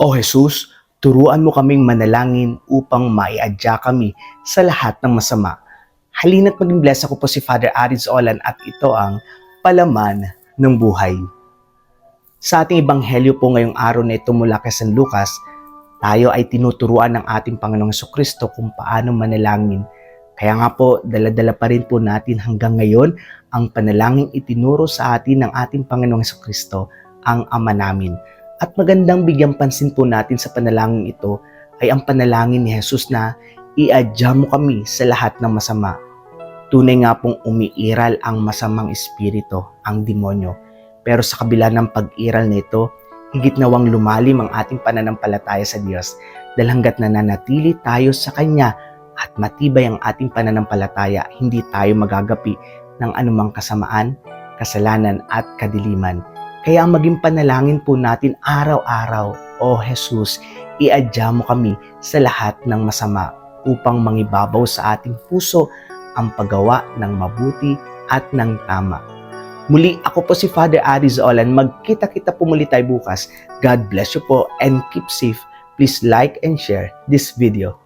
O Jesus, turuan mo kaming manalangin upang maiadya kami sa lahat ng masama. Halina't maging bless ako po si Father Aris Olan at ito ang palaman ng buhay. Sa ating ebanghelyo po ngayong araw na ito mula kay San Lucas, tayo ay tinuturuan ng ating Panginoong Kristo kung paano manalangin. Kaya nga po, daladala pa rin po natin hanggang ngayon ang panalangin itinuro sa atin ng ating Panginoong Kristo, ang Ama namin. At magandang bigyang pansin po natin sa panalangin ito ay ang panalangin ni Jesus na iadya mo kami sa lahat ng masama. Tunay nga pong umiiral ang masamang espiritu, ang demonyo. Pero sa kabila ng pag-iral nito, higit nawang lumalim ang ating pananampalataya sa Diyos dahil hanggat nananatili tayo sa Kanya at matibay ang ating pananampalataya, hindi tayo magagapi ng anumang kasamaan, kasalanan at kadiliman. Kaya maging panalangin po natin araw-araw, O Jesus, iadya mo kami sa lahat ng masama upang mangibabaw sa ating puso ang paggawa ng mabuti at ng tama. Muli, ako po si Father Aris Olan. Magkita-kita po muli tayo bukas. God bless you po and keep safe. Please like and share this video.